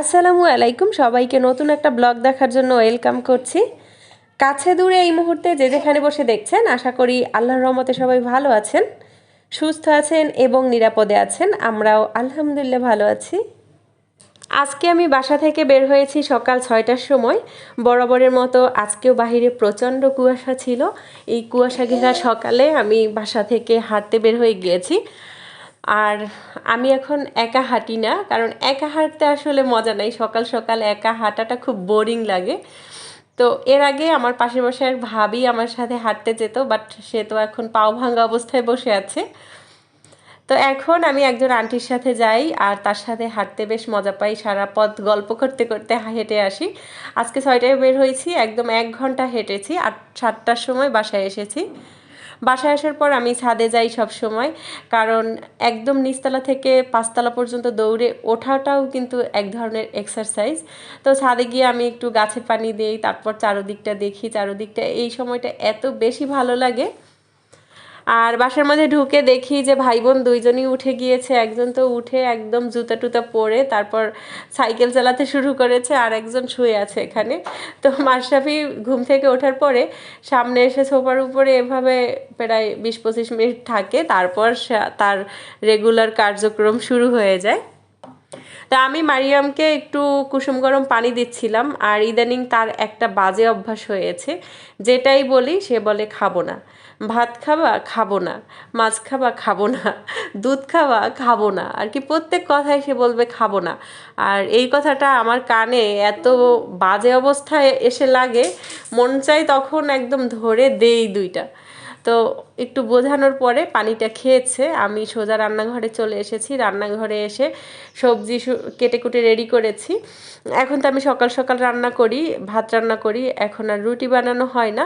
আসসালামু আলাইকুম। সবাইকে নতুন একটা ব্লগ দেখার জন্য ওয়েলকাম করছি। কাছে দূরে এই মুহূর্তে যে যেখানে বসে দেখছেন, আশা করি আল্লাহর রহমতে সবাই ভালো আছেন, সুস্থ আছেন এবং নিরাপদে আছেন। আমরাও আলহামদুলিল্লাহ ভালো আছি। আজকে আমি বাসা থেকে বের হয়েছি সকাল ছয়টার সময়। বরাবরের মতো আজকেও বাহিরে প্রচণ্ড কুয়াশা ছিল। এই কুয়াশা ঘেরা সকালে আমি বাসা থেকে হাঁটতে বের হয়ে গিয়েছি। আর আমি এখন একা হাঁটি না, কারণ একা হাঁটতে আসলে মজা নাই। সকাল সকাল একা হাঁটাটা খুব বোরিং লাগে। তো এর আগে আমার পাশে বসে এক ভাবি আমার সাথে হাঁটতে যেত, বাট সে তো এখন পাও ভাঙ্গা অবস্থায় বসে আছে। তো এখন আমি একজন আন্টির সাথে যাই, আর তার সাথে হাঁটতে বেশ মজা পাই। সারা পথ গল্প করতে করতে হেঁটে আসি। আজকে ছয়টায় বের হয়েছি, একদম এক ঘণ্টা হেঁটেছি, আর সাতটার সময় বাসায় এসেছি। বাসায় আসার পর আমি ছাদে যাই সব সময়, কারণ একদম নিচতলা থেকে পাঁচতলা পর্যন্ত দৌড়ে ওঠাটাও কিন্তু এক ধরনের এক্সারসাইজ তো ছাদে গিয়ে আমি একটু গাছে পানি দিই, তারপর চারোদিকটা দেখি, চারোদিকটা এই সময়টা এত বেশি ভালো লাগে। আর বাসার মধ্যে ঢুকে দেখি যে ভাই বোন দুইজনই উঠে গিয়েছে। একজন তো উঠে একদম জুতা টুতা পরে তারপর সাইকেল চালাতে শুরু করেছে আর একজন শুয়ে আছে এখানে। তো মাশরাফি ঘুম থেকে ওঠার পরে সামনে এসে সোফার উপরে এভাবে প্রায় বিশ পঁচিশ মিনিট থাকে। তারপর তার রেগুলার কার্যক্রম শুরু হয়ে যায়। তা আমি মারিয়ামকে একটু কুসুম গরম পানি দিচ্ছিলাম আর ইদানিং তার একটা বাজে অভ্যাস হয়েছে। যেটাই বলি সে বলে খাব না। ভাত খাবা, খাব না। মাছ খাবা, খাব না। দুধ খাবা, খাব না। আর কি প্রত্যেক কথায় সে বলবে খাব না। আর এই কথাটা আমার কানে এত বাজে অবস্থায় এসে লাগে, মন চাই তখন একদম ধরে দেই দুইটা। তো একটু বোঝানোর পরে পানিটা খেয়েছে। আমি সোজা রান্নাঘরে চলে এসেছি। রান্নাঘরে এসে সবজি কেটে কুটে রেডি করেছি। এখন তো আমি সকাল সকাল রান্না করি, ভাত রান্না করি। এখন আর রুটি বানানো হয় না।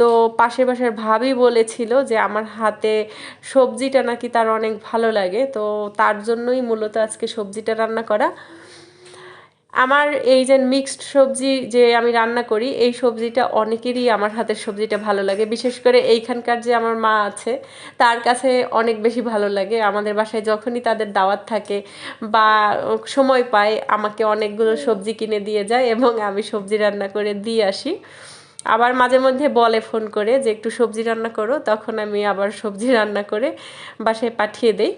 তো পাশের বাসার ভাবি বলেছিল যে আমার হাতে সবজিটা নাকি তার অনেক ভালো লাগে। তো তার জন্যই মূলত আজকে সবজিটা রান্না করা। আমার এই যে মিক্সড সবজি যে আমি রান্না করি, এই সবজিটা অনেকেরই আমার হাতের সবজিটা ভালো লাগে। বিশেষ করে এইখানকার যে আমার মা আছে, তার কাছে অনেক বেশি ভালো লাগে। আমাদের বাসায় যখনই তাদের দাওয়াত থাকে বা সময় পায়, আমাকে অনেকগুলো সবজি কিনে দিয়ে যায় এবং আমি সবজি রান্না করে দিয়ে আসি। আবার মাঝে মধ্যে বলে ফোন করে যে, একটু সবজি রান্না করো। তখন আমি আবার সবজি রান্না করে বাসায় পাঠিয়ে দেই।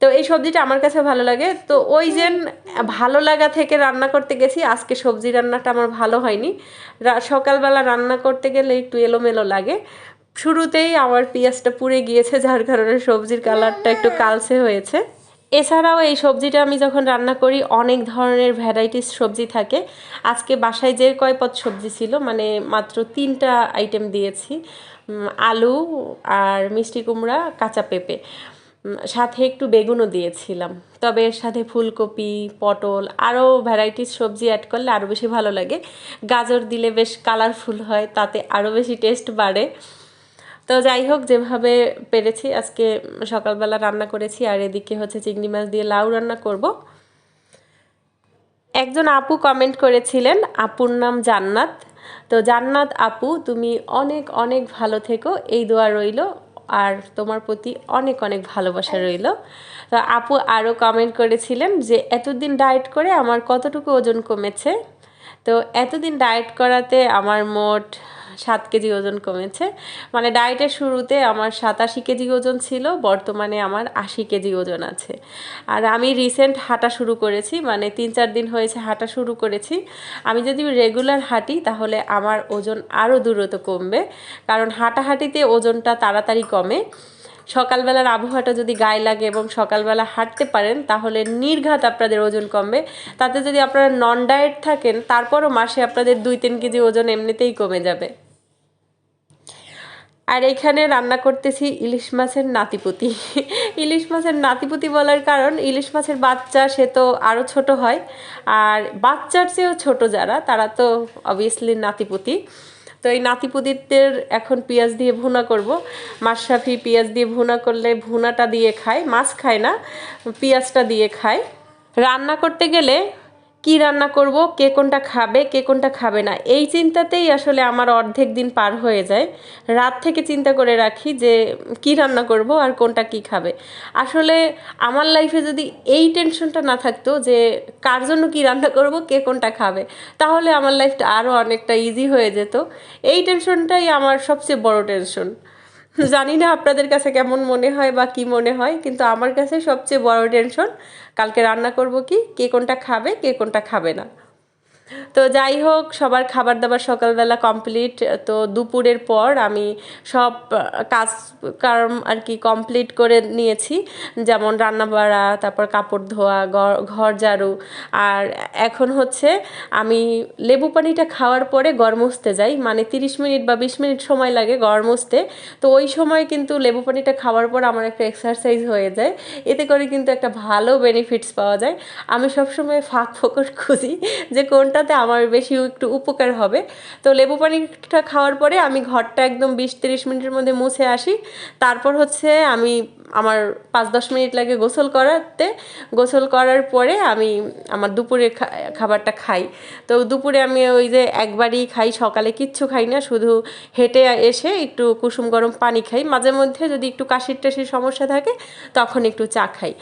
তো এই সবজিটা আমার কাছে ভালো লাগে। তো ওই যে ভালো লাগা থেকে রান্না করতে গেছি, আজকে সবজি রান্নাটা আমার ভালো হয়নি। সকালবেলা রান্না করতে গেলে একটু এলোমেলো লাগে। শুরুতেই আমার পেঁয়াজটা পুড়ে গিয়েছে, যার কারণে সবজির কালারটা একটু কালসে হয়েছে। এছাড়াও এই সবজিটা আমি যখন রান্না করি, অনেক ধরনের ভ্যারাইটিস সবজি থাকে। আজকে বাসায় যে কয় পদ সবজি ছিল মানে মাত্র তিনটা আইটেম দিয়েছি। আলু আর মিষ্টি কুমড়া, কাঁচা পেঁপে। সাথে একটু বেগুনও দিয়েছিলাম। তবে এর সাথে ফুলকপি, পটল আরও ভ্যারাইটিস সবজি অ্যাড করলে আরও বেশি ভালো লাগে। গাজর দিলে বেশ কালারফুল হয়, তাতে আরও বেশি টেস্ট বাড়ে। তো যাই হোক, যেভাবে পেরেছি আজকে সকালবেলা রান্না করেছি, আর এদিকে হচ্ছে চিংড়ি মাছ দিয়ে লাউ রান্না করব। একজন আপু কমেন্ট করেছিলেন, আপুর নাম জান্নাত। তো জান্নাত আপু, তুমি অনেক অনেক ভালো থেকো, এই দোয়া রইল। আর তোমার প্রতি অনেক অনেক ভালোবাসা রইল। তো আপু আরও কমেন্ট করেছিলেন যে, এতদিন ডায়েট করে আমার কতটুকু ওজন কমেছে? তো এতদিন ডায়েট করাতে আমার মোট সাত কেজি ওজন কমেছে। মানে ডায়েটের শুরুতে আমার সাতাশি কেজি ওজন ছিল, বর্তমানে আমার আশি কেজি ওজন আছে। আর আমি রিসেন্ট হাঁটা শুরু করেছি মানে তিন চার দিন হয়েছে হাঁটা শুরু করেছি। আমি যদি রেগুলার হাঁটি, তাহলে আমার ওজন আরও দূরত কমবে। কারণ হাঁটাহাঁটিতে ওজনটা তাড়াতাড়ি কমে। সকালবেলার আবহাওয়াটা যদি গায়ে লাগে এবং সকালবেলা হাঁটতে পারেন, তাহলে নির্ঘাত আপনাদের ওজন কমবে। তাতে যদি আপনারা নন ডায়েট থাকেন, তারপরও মাসে আপনাদের দুই তিন কেজি ওজন এমনিতেই কমে যাবে। আর এখানে রান্না করতেছি ইলিশ মাছের নাতিপুতি। ইলিশ মাছের নাতিপুতি বলার কারণ, ইলিশ মাছের বাচ্চা, সে তো আরও ছোট হয়। আর বাচ্চার চেয়েও ছোট যারা, তারা তো অবভিয়াসলি নাতিপুতি। তো এই নাতিপুতিদের এখন পেঁয়াজ দিয়ে ভুনা করব। মাশরাফি পেঁয়াজ দিয়ে ভুনা করলে ভুনাটা দিয়ে খায়, মাছ খায় না, পেঁয়াজটা দিয়ে খায়। রান্না করতে গেলে কি রান্না করব, কে কোনটা খাবে, কে কোনটা খাবে না, এই চিন্তাতেই আসলে আমার অর্ধেক দিন পার হয়ে যায়। রাত থেকে চিন্তা করে রাখি যে কি রান্না করব আর কোনটা কি খাবে। আসলে আমার লাইফে যদি এই টেনশনটা না থাকতো যে কার জন্য কি রান্না করব, কে কোনটা খাবে, তাহলে আমার লাইফটা আরও অনেকটা ইজি হয়ে যেত। এই টেনশনটাই আমার সবচেয়ে বড় টেনশন জানি না আপনাদের কাছে কেমন মনে হয় বা কি মনে হয়, কিন্তু আমার কাছে সবচেয়ে বড় টেনশন কালকে রান্না করব কি, কে কোনটা খাবে, কে কোনটা খাবে না। তো যাই হোক, সবার খাবার দাবার সকালবেলা কমপ্লিট তো দুপুরের পর আমি সব কাজ কার্ম আর কি কমপ্লিট করে নিয়েছি। যেমন রান্না বাড়া তারপর কাপড় ধোয়া, ঘর- ঝাড়ু। আর এখন হচ্ছে আমি লেবু পানিটা খাওয়ার পরে গরম মুছতে যাই। মানে তিরিশ মিনিট বা বিশ মিনিট সময় লাগে গরম মুছতে। তো ওই সময় কিন্তু লেবু পানিটা খাওয়ার পর আমার একটা এক্সারসাইজ হয়ে যায়। এতে করে কিন্তু একটা ভালো বেনিফিটস পাওয়া যায়। আমি সবসময় ফাঁক ফোকর খুঁজি যে কোনটাতে আমার বেশি একটু উপকার হবে। তো লেবু পানিটা খাওয়ার পরে আমি ঘরটা একদম বিশ তিরিশ মিনিটের মধ্যে মুছে আসি। তারপর হচ্ছে আমি আমার পাঁচ দশ মিনিট লাগে গোসল করাতে। গোসল করার পরে আমি আমার দুপুরে খাবারটা খাই। তো দুপুরে আমি ওই যে একবারই খাই, সকালে কিচ্ছু খাই না, শুধু হেঁটে এসে একটু কুসুম গরম পানি খাই। মাঝে মধ্যে যদি একটু কাশির টাশির সমস্যা থাকে, তখন একটু চা খাই।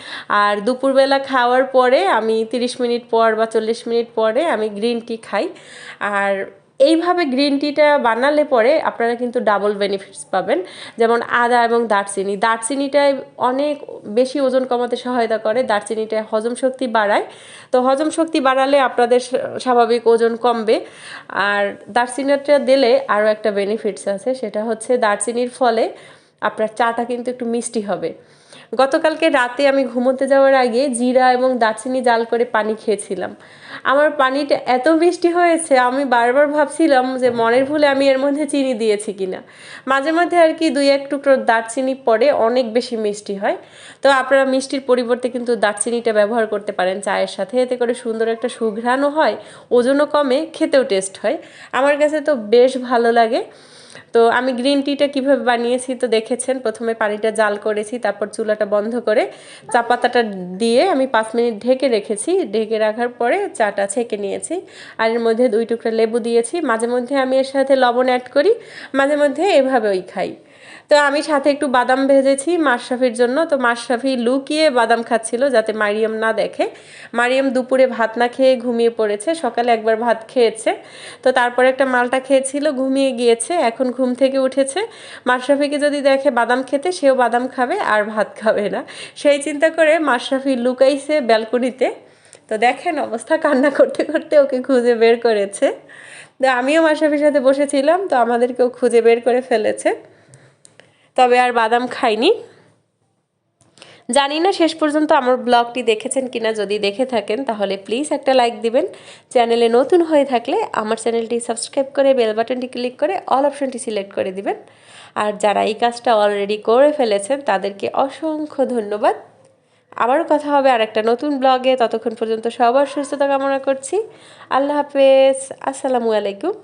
আর দুপুরবেলা খাওয়ার পরে আমি তিরিশ মিনিট পর বা চল্লিশ মিনিট পরে আমি গ্রিন টি খাই। আর এইভাবে গ্রিন টিটা বানালে পরে আপনারা কিন্তু ডাবল বেনিফিটস পাবেন। যেমন আদা এবং দারচিনি। দারচিনিটায় অনেক বেশি ওজন কমাতে সহায়তা করে। দারচিনিটা হজম শক্তি বাড়ায়। তো হজম শক্তি বাড়ালে আপনাদের স্বাভাবিক ওজন কমবে। আর দারচিনিটা দিলে আরও একটা বেনিফিটস আছে। সেটা হচ্ছে দারচিনির ফলে আপনার চাটা কিন্তু একটু মিষ্টি হবে। গতকালকে রাতে আমি ঘুমোতে যাওয়ার আগে জিরা এবং দারচিনি জাল করে পানি খেয়েছিলাম। আমার পানিটা এত মিষ্টি হয়েছে, আমি বারবার ভাবছিলাম যে মনের ভুলে আমি এর মধ্যে চিনি দিয়েছি কিনা। মাঝে মাঝে আর কি দুই এক টুকরো দারচিনি পরে অনেক বেশি মিষ্টি হয়। তো আপনারা মিষ্টির পরিবর্তে কিন্তু দারচিনিটা ব্যবহার করতে পারেন। চায়ের সাথে এতে করে সুন্দর একটা সুঘ্রাণও হয়, ওজনও কমে, খেতেও টেস্ট হয়। আমার কাছে তো বেশ ভালো লাগে। তো আমি গ্রিন টিটা কীভাবে বানিয়েছি তো দেখেছেন, প্রথমে পানিটা জাল করেছি, তারপর চুলাটা বন্ধ করে চা পাতাটা দিয়ে আমি পাঁচ মিনিট ঢেকে রেখেছি, ঢেকে রাখার পরে চাটা ছেঁকে নিয়েছি আর এর মধ্যে দুই টুকরা লেবু দিয়েছি, মাঝে মধ্যে আমি এর সাথে লবণ অ্যাড করি, মাঝে মধ্যে এভাবেই খাই। তো আমি সাথে একটু বাদাম ভেজেছি মাশরাফির জন্য। তো মাশরাফি লুকিয়ে বাদাম খাচ্ছিল যাতে মারিয়াম না দেখে। মারিয়াম দুপুরে ভাত না খেয়ে ঘুমিয়ে পড়েছে, সকালে একবার ভাত খেয়েছে। তো তারপরে একটা মালটা খেয়েছিল, ঘুমিয়ে গিয়েছে, এখন ঘুম থেকে উঠেছে। মাশরাফিকে যদি দেখে বাদাম খেতে, সেও বাদাম খাবে আর ভাত খাবে না। সেই চিন্তা করে মাশরাফি লুকাইছে ব্যালকনিতে। তো দেখেন অবস্থা, কান্না করতে করতে ওকে খুঁজে বের করেছে। তো আমিও মাশরাফির সাথে বসেছিলাম, তো আমাদেরকেও খুঁজে বের করে ফেলেছে। তবে আর বাদাম খাইনি। জানি না শেষ পর্যন্ত আমার ব্লগটি দেখেছেন কিনা, যদি দেখে থাকেন তাহলে প্লিজ একটা লাইক দিবেন। চ্যানেলে নতুন হয়ে থাকলে আমার চ্যানেলটি সাবস্ক্রাইব করে বেল বাটনটি ক্লিক করে অল অপশনটি সিলেক্ট করে দিবেন। আর যারা এই কাজটা অলরেডি করে ফেলেছেন, তাদেরকে অসংখ্য ধন্যবাদ। আবারও কথা হবে আর একটা নতুন ব্লগে। ততক্ষণ পর্যন্ত সবার সুস্থতা কামনা করছি। আল্লাহ হাফেজ। আসসালামু আলাইকুম।